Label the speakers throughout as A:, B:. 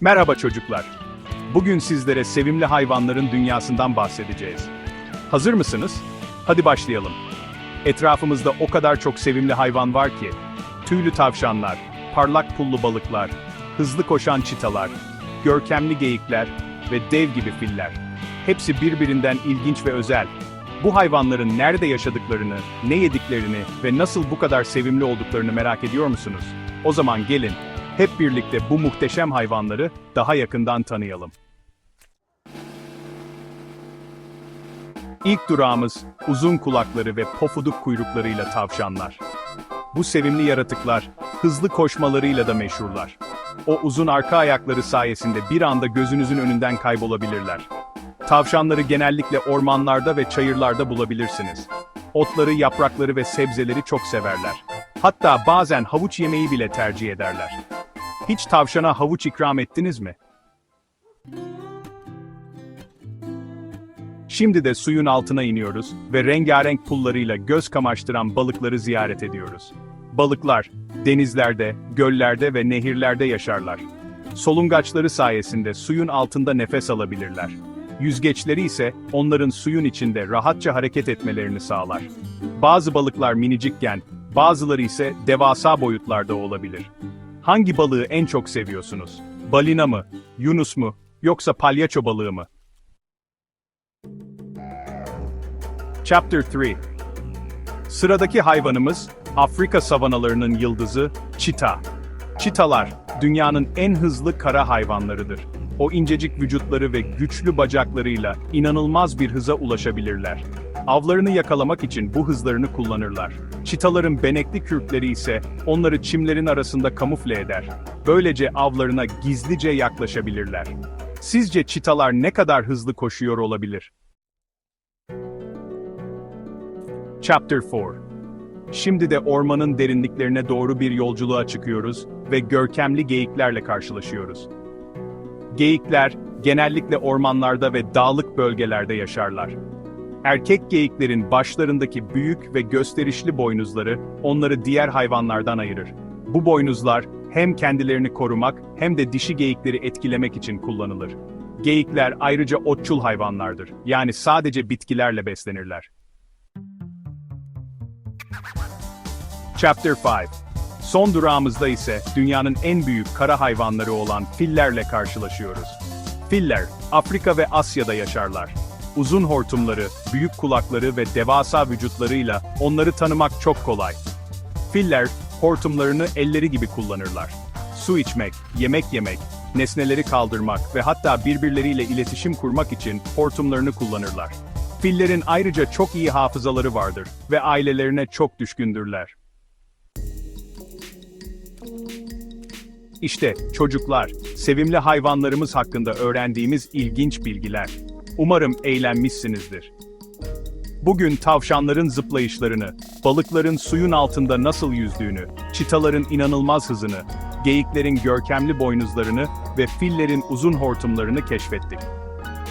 A: Merhaba çocuklar. Bugün sizlere sevimli hayvanların dünyasından bahsedeceğiz. Hazır mısınız? Hadi başlayalım. Etrafımızda o kadar çok sevimli hayvan var ki. Tüylü tavşanlar, parlak pullu balıklar, hızlı koşan çitalar, görkemli geyikler ve dev gibi filler. Hepsi birbirinden ilginç ve özel. Bu hayvanların nerede yaşadıklarını, ne yediklerini ve nasıl bu kadar sevimli olduklarını merak ediyor musunuz? O zaman gelin, hep birlikte bu muhteşem hayvanları daha yakından tanıyalım. İlk durağımız uzun kulakları ve pofuduk kuyruklarıyla tavşanlar. Bu sevimli yaratıklar hızlı koşmalarıyla da meşhurlar. O uzun arka ayakları sayesinde bir anda gözünüzün önünden kaybolabilirler. Tavşanları genellikle ormanlarda ve çayırlarda bulabilirsiniz. Otları, yaprakları ve sebzeleri çok severler. Hatta bazen havuç yemeyi bile tercih ederler. Hiç tavşana havuç ikram ettiniz mi? Şimdi de suyun altına iniyoruz ve rengarenk pullarıyla göz kamaştıran balıkları ziyaret ediyoruz. Balıklar, denizlerde, göllerde ve nehirlerde yaşarlar. Solungaçları sayesinde suyun altında nefes alabilirler. Yüzgeçleri ise onların suyun içinde rahatça hareket etmelerini sağlar. Bazı balıklar minicikken, bazıları ise devasa boyutlarda olabilir. Hangi balığı en çok seviyorsunuz? Balina mı, yunus mu, yoksa palyaço balığı mı? Chapter 3 Sıradaki hayvanımız, Afrika savanalarının yıldızı, çita. Çitalar, dünyanın en hızlı kara hayvanlarıdır. O incecik vücutları ve güçlü bacaklarıyla inanılmaz bir hıza ulaşabilirler. Avlarını yakalamak için bu hızlarını kullanırlar. Çitaların benekli kürkleri ise onları çimlerin arasında kamufle eder. Böylece avlarına gizlice yaklaşabilirler. Sizce çitalar ne kadar hızlı koşuyor olabilir? Chapter 4 Şimdi de ormanın derinliklerine doğru bir yolculuğa çıkıyoruz ve görkemli geyiklerle karşılaşıyoruz. Geyikler, genellikle ormanlarda ve dağlık bölgelerde yaşarlar. Erkek geyiklerin başlarındaki büyük ve gösterişli boynuzları onları diğer hayvanlardan ayırır. Bu boynuzlar hem kendilerini korumak hem de dişi geyikleri etkilemek için kullanılır. Geyikler ayrıca otçul hayvanlardır. Yani sadece bitkilerle beslenirler. Chapter 5 Son durağımızda ise dünyanın en büyük kara hayvanları olan fillerle karşılaşıyoruz. Filler, Afrika ve Asya'da yaşarlar. Uzun hortumları, büyük kulakları ve devasa vücutlarıyla onları tanımak çok kolay. Filler, hortumlarını elleri gibi kullanırlar. Su içmek, yemek yemek, nesneleri kaldırmak ve hatta birbirleriyle iletişim kurmak için hortumlarını kullanırlar. Fillerin ayrıca çok iyi hafızaları vardır ve ailelerine çok düşkündürler. İşte çocuklar, sevimli hayvanlarımız hakkında öğrendiğimiz ilginç bilgiler. Umarım eğlenmişsinizdir. Bugün tavşanların zıplayışlarını, balıkların suyun altında nasıl yüzdüğünü, çitaların inanılmaz hızını, geyiklerin görkemli boynuzlarını ve fillerin uzun hortumlarını keşfettik.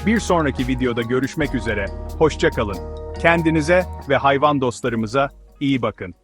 A: Bir sonraki videoda görüşmek üzere, hoşça kalın. Kendinize ve hayvan dostlarımıza iyi bakın.